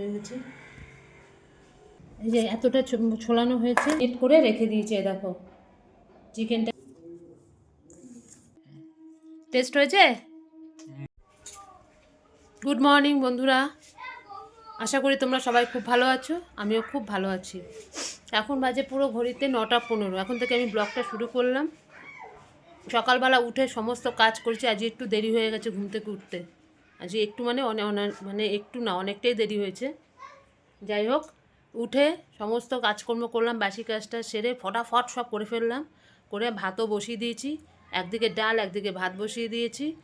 হয়ে গেছে এই যে এতটা ছোলানো হয়েছে। এড করে রেখে দিয়েছে দেখো। চিকেনটা টেস্ট হয়েছে? গুড মর্নিং বন্ধুরা। আশা করি তোমরা সবাই খুব ভালো আছো, আমিও খুব ভালো আছি। এখন বাজে পুরো ঘড়িতে নটা পনেরো। এখন থেকে আমি ব্লগটা শুরু করলাম। সকালবেলা উঠে সমস্ত কাজ করেছি, আজ একটু দেরি হয়ে গেছে ঘুম থেকে উঠতে। আজ একটু মানে অনে, অনে- মানে একটু না, অনেকটাই দেরি হয়েছে। যাই হোক, উঠে সমস্ত কাজকর্ম করলাম, বাসি কাজটা সেরে ফটাফট সব করে ফেললাম। করে ভাতও বসিয়ে দিয়েছি, একদিকে ডাল, একদিকে ভাত বসিয়ে দিয়েছি।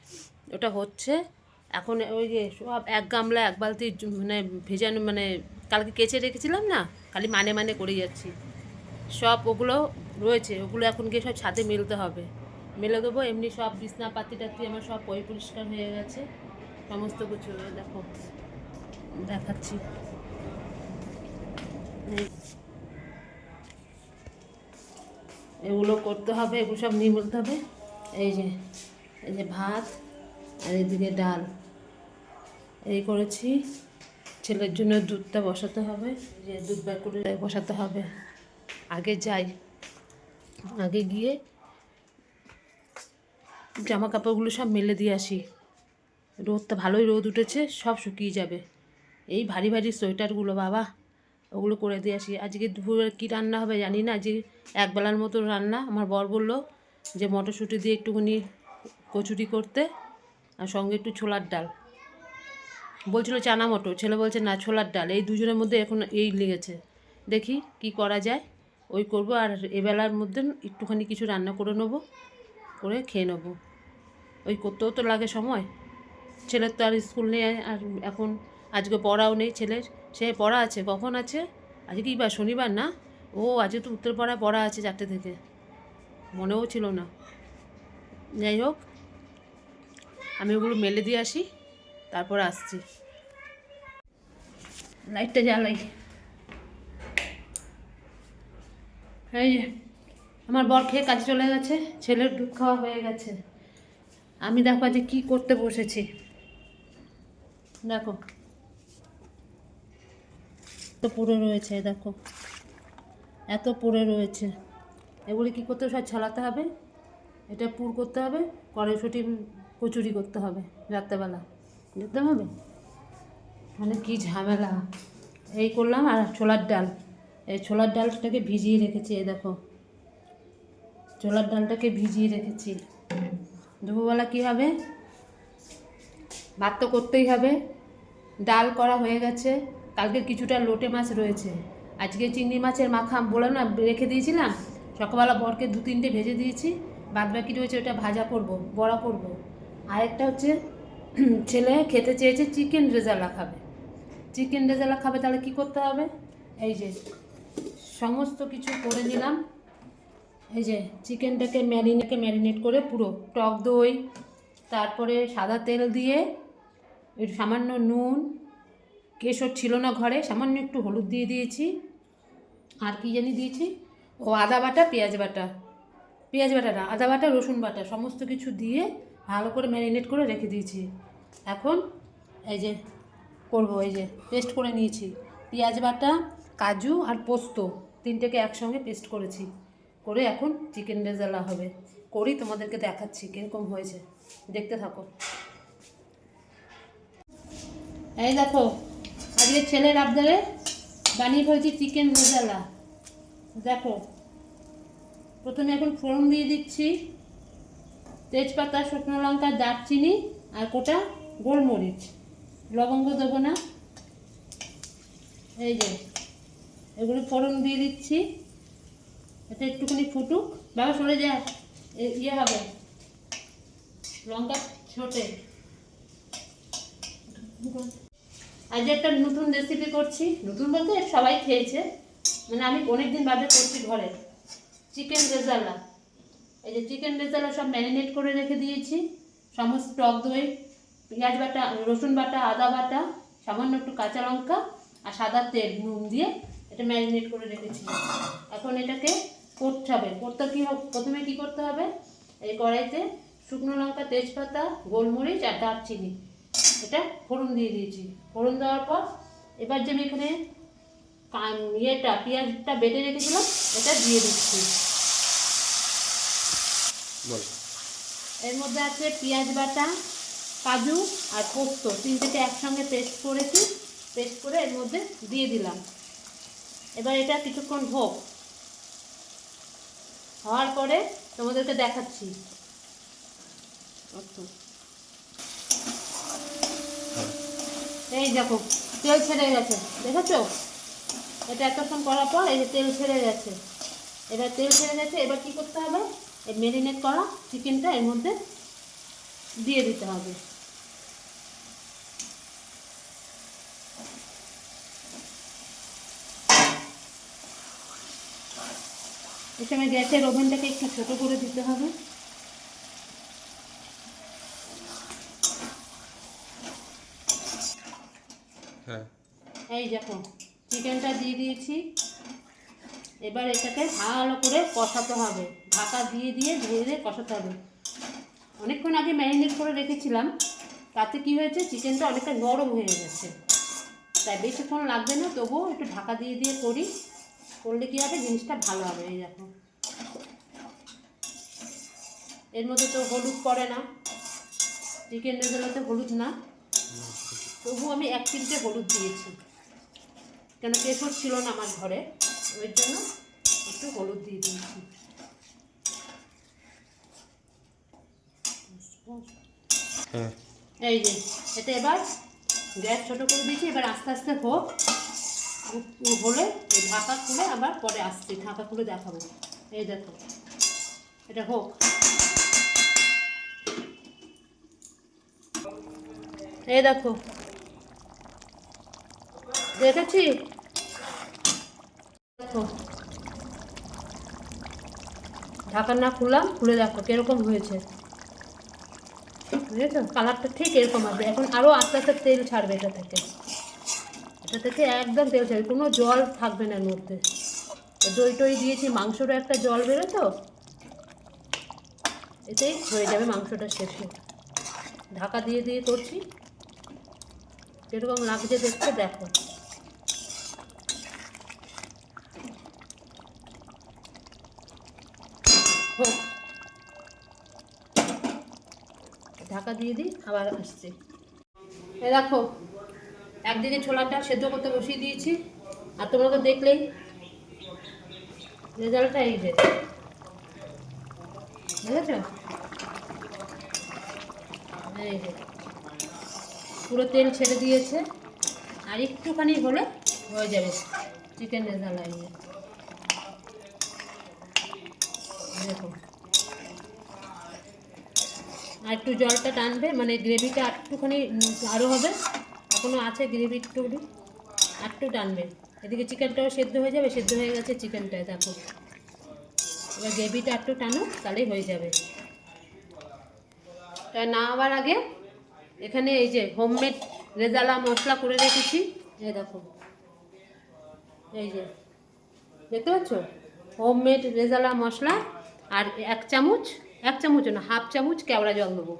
ওটা হচ্ছে এখন ওই যে সব এক গামলা, এক বালতি মানে ভেজানো মানে কালকে কেচে রেখেছিলাম না, খালি মানে মানে করে যাচ্ছি। সব ওগুলো রয়েছে, ওগুলো এখন গিয়ে সব ছাদে মেলতে হবে। মেলে দেবো, এমনি সব বিছনা পাতি টাতি আমার সব পরি পরিষ্কার হয়ে গেছে। সমস্ত কিছু দেখো, দেখাচ্ছি। এগুলো করতে হবে, এগুলো সব নিয়ে বলতে হবে। এই যে এই যে ভাত আর এদিকে ডাল। এই করেছি। ছেলের জন্য দুধটা বসাতে হবে যে দুধ বের করে বসাতে হবে। আগে যাই। আগে গিয়ে জামা কাপড়গুলো সব মেলে দিয়ে আসি। রোদটা ভালোই রোদ উঠেছে, সব শুকিয়ে যাবে। এই ভারী ভারী সোয়েটারগুলো বাবা, ওগুলো করে দিয়ে আসি। আজকে দুপুরে কী রান্না হবে জানি না, আজকে একবেলার মতো রান্না। আমার বর বলল যে মটরশুঁটি দিয়ে একটুখানি কচুরি করতে আর সঙ্গে একটু ছোলার ডাল। বলছিল চানা মটর ছেলে বলছে না, ছোলার ডাল। এই দুজনের মধ্যে এখন এই লেগেছে। দেখি কি করা যায়, ওই করব আর এবেলার মধ্যে একটুখানি কিছু রান্না করে নেব, করে খেয়ে নেব। ওই করতেও তো লাগে সময়। ছেলের তো আর স্কুল নেই, আর এখন আজকে পড়াও নেই ছেলের। সে পড়া আছে, কখন আছে? আজকে কি বার শনিবার না? ও আজকে তো উত্তরপাড়ায় পড়া আছে চারটে থেকে। মনেও ছিল না। যাই হোক, আমি ওগুলো মেলে দিয়ে আসি, তারপর আসছি। লাইটটা জ্বালাই। এই যে, আমার বর খেয়ে কাজে চলে গেছে, ছেলের দুধ খাওয়া হয়ে গেছে। আমি দেখো আজকে কী করতে বসেছি। দেখো। তো পুরো রয়েছে, দেখো। এত পড়ে রয়েছে। এগুলি কী করতে হবে? সব ছালাতে হবে। এটা পুর করতে হবে। কড়াইশুটি কচুরি করতে হবে রাত্রেবেলা। দেখতে হবে মানে কি ঝামেলা। এই করলাম আর ছোলার ডাল। এই ছোলার ডালটাকে ভিজিয়ে রেখেছি, এই দেখো। ছোলার ডালটাকে ভিজিয়ে রেখেছি। দুপুরবেলা কী হবে? ভাত তো করতেই হবে। ডাল করা হয়ে গেছে। কালকে কিছুটা লোটে মাছ রয়েছে। আজকে চিংড়ি মাছের মাখা বলে না রেখে দিয়েছিলাম। সকালবেলা বরকে দু তিনটে ভেজে দিয়েছি। বাদ বাকি রয়েছে ওটা ভাজা করব, বড়া করব। আরেকটা হচ্ছে, ছেলে খেতে চেয়েছে চিকেন রেজালা খাবে। চিকেন রেজালা খাবে তাহলে কি করতে হবে? এই যে, সমস্ত কিছু করে নিলাম। এই যে, চিকেনটাকে ম্যারিনেটকে ম্যারিনেট করে পুরো টক দই, তারপরে সাদা তেল দিয়ে একটু সামান্য নুন, কেশর ছিল না ঘরে, সামান্য একটু হলুদ দিয়ে দিয়েছি। আর কি জানি দিয়েছি? ও আদা বাটা, পেঁয়াজ বাটা। পেঁয়াজ বাটা না, আদা বাটা, রসুন বাটা, সমস্ত কিছু দিয়ে ভালো করে ম্যারিনেট করে রেখে দিয়েছি। এখন এই যে করব, এই যে পেস্ট করে নিয়েছি। পেঁয়াজ বাটা, কাজু আর পোস্ত তিনটেকে একসঙ্গে পেস্ট করেছি। করে এখন চিকেন রেজালা হবে। করি, তোমাদেরকে দেখাচ্ছি কীরকম হয়েছে। দেখতে থাকো। এই দেখো, আজকে ছেলের আবদারে বানিয়ে ফেলছি চিকেন রেজালা দেখো, প্রথমে এখন ফোড়ন দিয়ে দিচ্ছি, তেজপাতা, শুকনো লঙ্কা, দারচিনি আর কোটা গোলমরিচ। লবঙ্গ দেবো না। এই যে, এগুলো ফোড়ন দিয়ে দিচ্ছি। এটা একটুখানি ফুটুক। বাবা, সরে যা। ইয়ে হবে। লঙ্কা ছোটে। আজ একটা নতুন রেসিপি করছি। নতুন বলতে সবাই খেয়েছে। মানে আমি অনেক দিন বাদে করছি ঘরে। চিকেন রেজালা এই যে চিকেন রেজালা সব ম্যারিনেট করে রেখে দিয়েছি। সমস্ত টক দই, পেঁয়াজ বাটা, রসুন বাটা, আদা বাটা, সামান্য একটু কাঁচা লঙ্কা আর সাদা তেল, নুন দিয়ে এটা ম্যারিনেট করে রেখেছি। এখন এটাকে করতে হবে। করতে কী প্রথমে কী করতে হবে? এই কড়াইতে শুকনো লঙ্কা, তেজপাতা, গোলমরিচ আর দারচিনি। এটা ফোড়ন দিয়ে দিয়েছি। ফোড়ন দেওয়ার পর এবার যে আমি এখানে ইয়েটা পেঁয়াজটা বেটে রেখেছিলাম এটা দিয়ে দিচ্ছি। এর মধ্যে আছে পেঁয়াজ বাটা কাজু আর পোস্ত। তিনটেকে একসঙ্গে পেস্ট করেছি পেস্ট করে এর মধ্যে দিয়ে দিলাম। এবার এটা কিছুক্ষণ হোক। হওয়ার পরে তোমাদেরকে দেখাচ্ছি। আচ্ছা। এই দেখো, তেল ছেড়ে গেছে, দেখেছ? এটা এতক্ষণ করার পর এই যে তেল ছেড়ে গেছে। এবার তেল ছেড়ে গেছে, এবার কি করতে হবে? এই মেরিনেট করা চিকেনটা এর মধ্যে দিয়ে দিতে হবে। এই সময় গ্যাসের ওভেনটাকে একটু ছোটো করে দিতে হবে। এই দেখো চিকেনটা দিয়ে দিয়েছি। এবার এটাকে ভালো করে কষাতে হবে। ঢাকা দিয়ে দিয়ে ধীরে ধীরে কষাতে হবে। অনেকক্ষণ আগে ম্যারিনেট করে রেখেছিলাম। তাতে কি হয়েছে? চিকেনটা অনেকটা নরম হয়ে গেছে। তাই বেশিক্ষণ লাগবে না, তবুও একটু ঢাকা দিয়ে দিয়ে করি। করলে কী হবে? জিনিসটা ভালো হবে, এই দেখো। এর মধ্যে তো হলুদ পড়ে না। চিকেন রেজালাতে হলুদ না। তবু আমি এক চিমটে হলুদ দিয়েছি। কেন কেশর ছিল না আমার ঘরে? ওই জন্য একটু হলুদ দিয়ে দিয়েছি। হ্যাঁ। এই যে এটা এবার গ্যাস ছোটো করে দিয়েছি এবার আস্তে আস্তে হোক। হলে এই ঢাকা খুলে আবার পরে আসছি ঢাকা খুলে দেখাবো। এই দেখো এটা হোক। এই দেখো। দেখেছি? দেখো ঢাকা না খুললাম, খুলে দেখো কীরকম হয়েছে। বুঝেছ? কালারটা ঠিক এরকম হবে এখন আরও আস্তে আস্তে তেল ছাড়বে এটা থেকে। এটা থেকে একদম তেল ছাড়বে। কোনো জল থাকবে না এর মধ্যে। দই টই দিয়েছি, মাংসরও একটা জল বেরো তো এতেই হয়ে যাবে মাংসটা শেষে। ঢাকা দিয়ে দিয়ে করছি। কীরকম লাগছে দেখতে দেখো। হোক। ঢাকা দিয়ে দিই, আবার আসছি। এ দেখো একদিকে ছোলার ডাল সেদ্ধ করতে বসিয়ে দিয়েছি। আর তোমরা তো দেখলেই রেজাল্টটা এই যে। বুঝেছ এই যে। পুরো তেল ছেড়ে দিয়েছে। আর একটুখানি হলে হয়ে যাবে। চিকেন রেজাল্ট যে। দেখো। আর একটু জলটা টানবে মানে গ্রেভিটা একটুখানি আরও হবে। এখনও আছে গ্রেভি একটু একটু টানবে। এদিকে চিকেনটাও সেদ্ধ হয়ে যাবে, সেদ্ধ হয়ে গেছে চিকেনটায়, দেখো। এবার গ্রেভিটা একটু টানো তাহলেই হয়ে যাবে। তা না হওয়ার আগে এখানে এই যে হোমমেড রেজালা মশলা করে রেখেছি। এই দেখো। এই যে, দেখতে পাচ্ছ? হোমমেড রেজালা মশলা। আর এক চামচ এক চামচ না হাফ চামচ কেওড়া জল দেবো।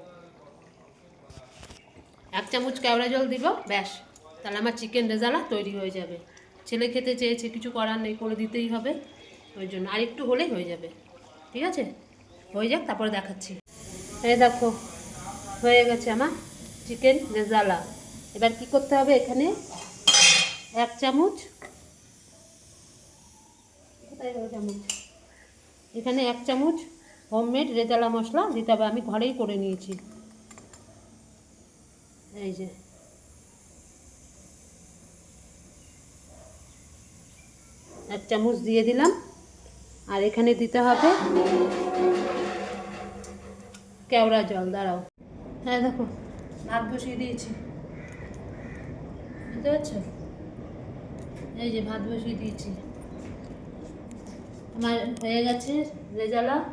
এক চামচ কেওড়া জল দিব, ব্যাস। তাহলে আমার চিকেন রেজালা তৈরি হয়ে যাবে। ছেলে খেতে চেয়েছে, কিছু করার নেই, করে দিতেই হবে। ওই জন্য আর একটু হলেই হয়ে যাবে। ঠিক আছে? হয়ে যাক, তারপরে দেখাচ্ছি। এই দেখো, হয়ে গেছে আমার চিকেন রেজালা। এবার কি করতে হবে এখানে? এক চামচ, কোথায় চামচ? এখানে এক চামচ হোমমেড রেজালা মশলা দিতে হবে, আমি ঘরেই করে নিয়েছি। এই যে। এক চামচ দিয়ে দিলাম। আর এখানে দিতে হবে কেওড়া জল, দাঁড়াও। হ্যাঁ দেখো, ভাত বসিয়ে দিয়েছি। বুঝতে পারছ? এই যে, ভাত বসিয়ে দিয়েছি। আমার হয়ে গেছে রেজালা।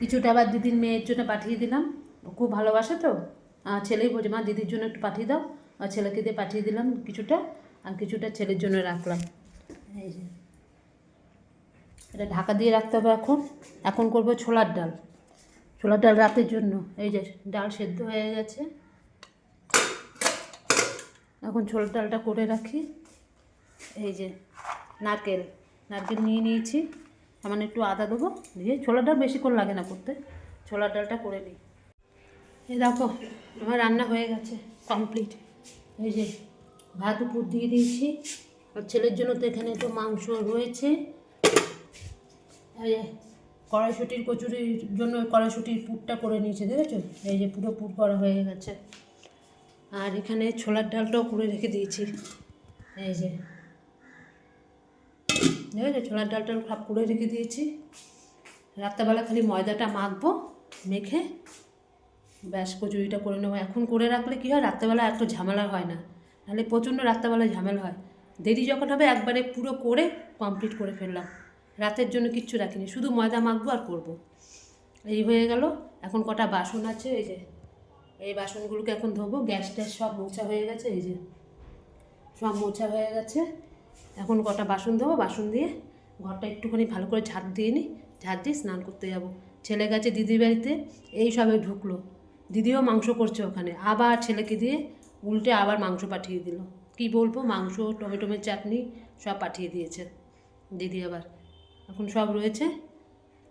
কিছুটা আবার দিদির মেয়ের জন্য পাঠিয়ে দিলাম। খুব ভালোবাসে তো। ছেলেই বলছে, মা, দিদির জন্য একটু পাঠিয়ে দাও। আর ছেলেকে দিয়ে পাঠিয়ে দিলাম কিছুটা। আর কিছুটা ছেলের জন্য রাখলাম। এই যে। এটা ঢাকা দিয়ে রাখতে হবে এখন। এখন করব ছোলার ডাল। ছোলার ডাল রাতের জন্য। এই যে, ডাল সেদ্ধ হয়ে গেছে। এখন ছোলার ডালটা করে রাখি। এই যে, নারকেল। নারকেল নিয়ে নিয়েছি। সামান্য একটু আদা দেবো, দিয়ে ছোলার ডাল বেশিক্ষণ লাগে না করতে। ছোলার ডালটা করে নিই। এই দেখো, আমার রান্না হয়ে গেছে কমপ্লিট এই যে ভাত উপর দিয়ে দিয়েছি। আর ছেলের জন্য তো এখানে তো মাংস রয়েছে। এই যে কড়াইশুটির কচুরির জন্য কড়াইশুটির পুরটা করে নিয়েছে, দেখেছ? এই যে পুরো পুর করা হয়ে গেছে। আর এখানে ছোলার ডালটাও করে রেখে দিয়েছি। এই যে দেখেছ ছোলার ডালটা সব করে রেখে দিয়েছি। রাত্রেবেলা খালি ময়দাটা মাখবো, মেখে ব্যাস কচুরিটা করে নেব। এখন করে রাখলে কী হয়, রাত্রেবেলা এত ঝামেলা হয় না। নাহলে প্রচণ্ড রাত্রেবেলা ঝামেলা হয়। দেরি যখন হবে একবারে পুরো করে কমপ্লিট করে ফেললাম। রাতের জন্য কিচ্ছু রাখিনি, শুধু ময়দা মাখবো আর করব। এই হয়ে গেল। এখন কটা বাসন আছে, এই যে এই বাসনগুলোকে এখন ধোবো। গ্যাস ট্যাস সব মোছা হয়ে গেছে, এই যে সব মোছা হয়ে গেছে। এখন কটা বাসন দেবো বাসন দিয়ে ঘরটা একটুখানি ভালো করে ঝাড় দিয়ে নিই ঝাড় দিয়ে স্নান করতে যাব। ছেলে গেছে দিদির বাড়িতে, এই সবে ঢুকলো। দিদিও মাংস করছে ওখানে, আবার ছেলেকে দিয়ে উল্টে আবার মাংস পাঠিয়ে দিল। কি বলব, মাংস টমেটোমের চাটনি সব পাঠিয়ে দিয়েছে দিদি আবার। এখন সব রয়েছে,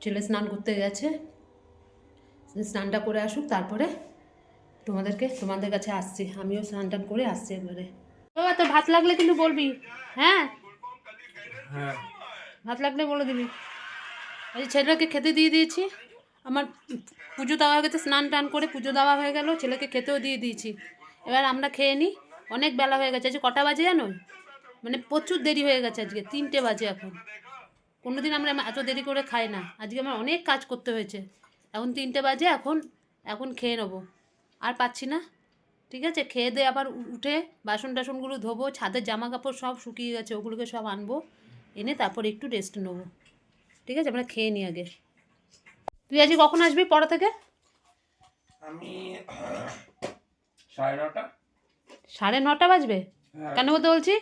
ছেলে স্নান করতে গেছে। স্নানটা করে আসুক, তারপরে তোমাদেরকে, তোমাদের কাছে আসছি। আমিও স্নান টান করে আসছি একবারে। তো ভাত লাগলে কিন্তু বলবি হ্যাঁ? হ্যাঁ। ভাত লাগলে বলে দিবি। যে ছেলেকে খেতে দিয়ে দিয়েছি। আমার পুজো দেওয়া হয়ে গেছে, স্নান টান করে পুজো দেওয়া হয়ে গেল, ছেলেকে খেতেও দিয়ে দিয়েছি। এবার আমরা খেয়ে নিই। অনেক বেলা হয়ে গেছে আজকে কটা বাজে জানো? মানে প্রচুর দেরি হয়ে গেছে আজকে, তিনটে বাজে এখন। কোনো দিন আমরা এত দেরি করে খাই না। আজকে আমার অনেক কাজ করতে হয়েছে। এখন তিনটে বাজে এখন এখন খেয়ে নেব। আর পাচ্ছি না। ঠিক আছে, খেয়ে দিয়ে আবার উঠে বাসন টাসনগুলো ধোবো, ছাদের জামা কাপড় সব শুকিয়ে গেছে, ওগুলোকে সব আনব। এনে তারপর একটু রেস্ট নেব। ঠিক আছে? আমরা খেয়ে নিই আগে। তুই আজকে কখন আসবি পড়া থেকে? আমি সাড়ে নটা। সাড়ে নটা বাজবে? হ্যাঁ। কেন বলতে বলছি?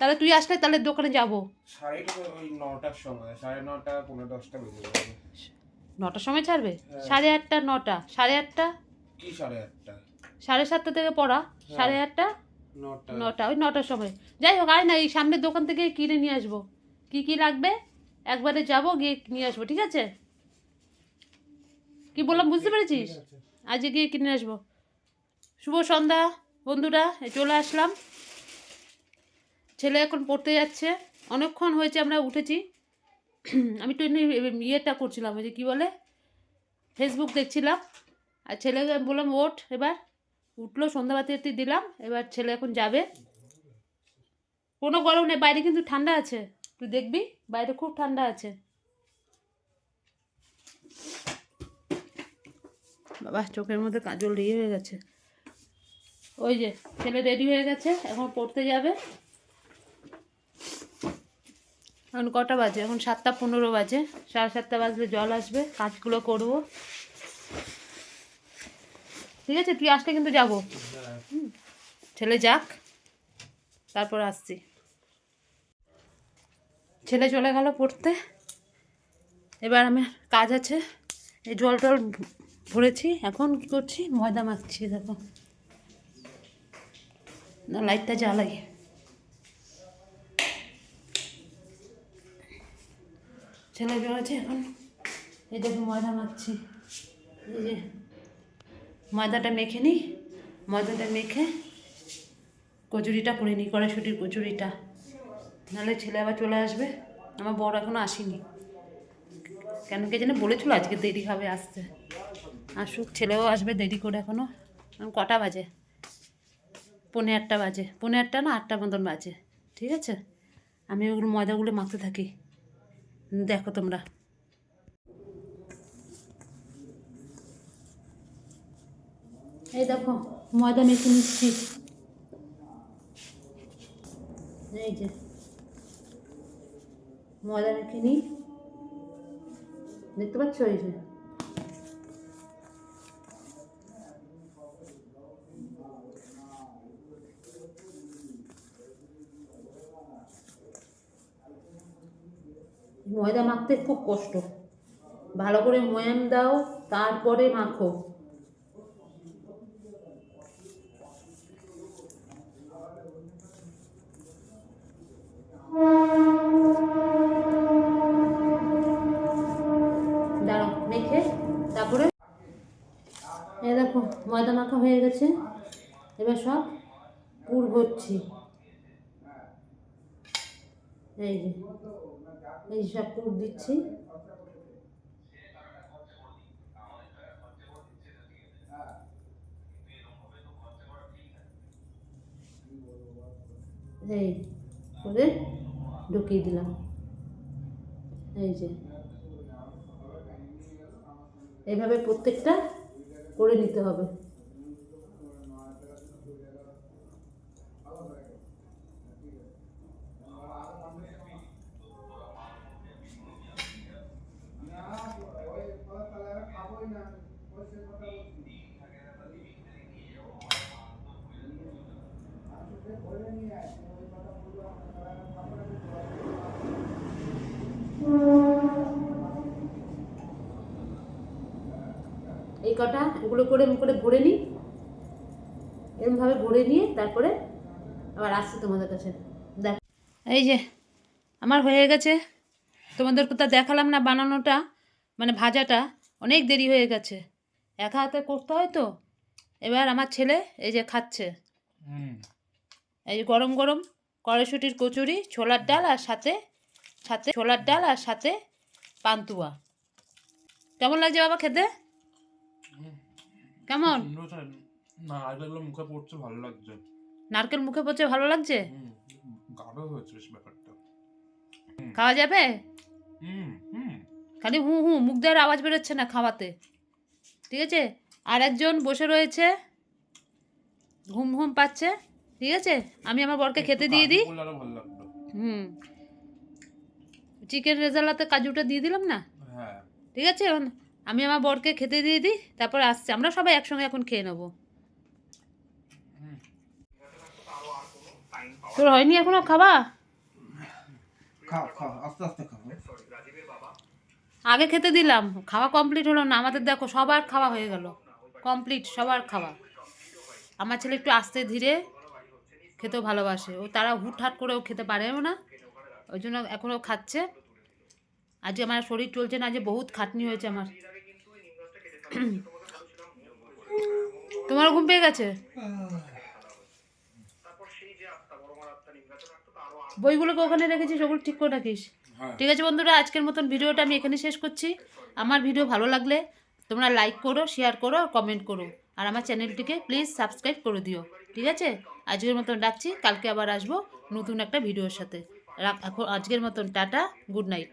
তাহলে তুই আসলে তাহলে দোকানে যাব। সাড়ে নটার সময়। সাড়ে নটা পনেরো দশটা বেজে যাবে। নটার সময় ছাড়বে? হ্যাঁ। সাড়ে আটটা নটা? সাড়ে আটটা? কি সাড়ে আটটা? সাড়ে সাতটা থেকে পড়া? সাড়ে আটটা? নটা ওই নটার সময়। যাই হোক আয় না এই সামনের দোকান থেকে কিনে নিয়ে আসব। কি কি লাগবে? একবারে যাব, গিয়ে নিয়ে আসব, ঠিক আছে? কি বললাম, বুঝতে পেরেছিস? আজকে গিয়ে কিনে আসব। শুভ সন্ধ্যা, বন্ধুরা চলে আসলাম। ছেলে এখন পড়তে যাচ্ছে। অনেকক্ষণ হয়েছে, আমরা উঠেছি। আমি তো ইয়েটা করছিলাম, ওই যে কী বলে ফেসবুক দেখছিলাম। আর ছেলেকে বললাম, ওঠ, এবার। উঠল, সন্ধ্যাবাতি দিলাম, এবার ছেলে এখন যাবে। কোনো গরম নেই, বাইরে কিন্তু ঠান্ডা আছে। তুই দেখবি বাইরে খুব ঠান্ডা আছে। বাবা চোখের মধ্যে কাজল ইয়ে হয়ে গেছে। ওই যে ছেলে রেডি হয়ে গেছে এখন পড়তে যাবে। এখন কটা বাজে? এখন সাতটা পনেরো বাজে সাড়ে সাতটা বাজলে জল আসবে কাজগুলো করব। ঠিক আছে তুই আসলে কিন্তু যাব। হুম। ছেলে যাক তারপর আসছি। ছেলে চলে গেল পড়তে। এবার আমার কাজ আছে। এই জল টল ভরেছি। এখন কি করছি? ময়দা মাখছি, দেখো। না লাইটটা জ্বালাই। ছেলে বেরোচ্ছে এখন। এই দেখো, ময়দা মাখছি। এই যে, ময়দাটা মেখে নিই ময়দাটা মেখে কচুরিটা করে নিই কড়াইশুটির কচুরিটা। নাহলে ছেলে আবার চলে আসবে। আমার বড় এখনও আসেনি। কেন কে যেন বলেছিল আজকে দেরি হবে আসতে। আসুক, ছেলেও আসবে দেরি করে এখনও এখন কটা বাজে? পৌনে আটটা বাজে। পৌনে আটটা না, আটটা মতন বাজে। ঠিক আছে? আমি ওগুলো ময়দাগুলো মাখতে থাকি। দেখো তোমরা। এই দেখো, ময়দা মেখে নিচ্ছি। এই যে। ময়দা মেখে নিই। দেখতে পাচ্ছ এই যে? ময়দা মাখতে খুব কষ্ট। ভালো করে ময়াম দাও, তারপরে মাখো। ময়দা মাখা হয়ে গেছে। এবার সব পুর ভরছি। এই যে, এই সব পুর দিচ্ছি। এই করে ঢুকিয়ে দিলাম। এই যে, এইভাবে প্রত্যেকটা করে নিতে হবে। এই কটা এগুলো করে করে ভরে নিই। এরমভাবে ভরে নিয়ে তারপরে আবার আসছি তোমাদের কাছে। দেখ এই যে আমার হয়ে গেছে। তোমাদের কোথাও দেখালাম না বানানোটা মানে ভাজাটা। অনেক দেরি হয়ে গেছে। একা হাতে করতে হয় তো। এবার আমার ছেলে এই যে খাচ্ছে। এই যে গরম গরম কড়াইশুটির কচুরি ছোলার ডাল আর সাথে সাথে ছোলার ডাল আর সাথে পান্তুয়া। কেমন লাগছে বাবা খেতে? কেমন? না এগুলো মুখে পড়ছে ভালো লাগছে। নারকেল মুখে পড়ছে ভালো লাগছে? গাঢ় হয়েছে বেশ ব্যাপারটা। খাওয়া যাবে? হুম হুম। খালি হু হু মুখ দেওয়ার আওয়াজ বেরোচ্ছে না খাওয়াতে। ঠিক আছে? আর একজন বসে রয়েছে। ঘুম ঘুম পাচ্ছে। ঠিক আছে? আমি আমার বরকে খেতে দিয়ে দিই। হুম। চিকেন রেজালাতে কাজুটা দিয়ে দিলাম না? হ্যাঁ। ঠিক আছে? আমি আমার বরকে খেতে দিয়ে দিই তারপর আসছে। আমরা সবাই একসঙ্গে এখন খেয়ে নেব। তোর হয়নি এখনও খাও আগে খেতে দিলাম খাওয়া কমপ্লিট হলো না। আমাদের দেখো সবার খাওয়া হয়ে গেল। কমপ্লিট সবার খাওয়া। আমার ছেলে একটু আস্তে ধীরে খেতেও ভালোবাসে। ও তারা হুটহাট করেও খেতে পারেও না। ওই জন্য এখনও খাচ্ছে। আজকে আমার শরীর চলছে না আজকে বহুত খাটনি হয়েছে আমার। তোমার ঘুম পেয়ে গেছে? বইগুলোকে ওখানে রেখেছিস ওগুলো ঠিক করে রাখিস। হ্যাঁ। ঠিক আছে বন্ধুরা আজকের মতন ভিডিওটা আমি এখানে শেষ করছি। আমার ভিডিও ভালো লাগলে তোমরা লাইক করো শেয়ার করো আর কমেন্ট করো। আর আমার চ্যানেলটিকে প্লিজ সাবস্ক্রাইব করে দিও। ঠিক আছে? আজকের মতন ডাকছি কালকে আবার আসব নতুন একটা ভিডিওর সাথে। রাখ এখন আজকের মতন টাটা গুড নাইট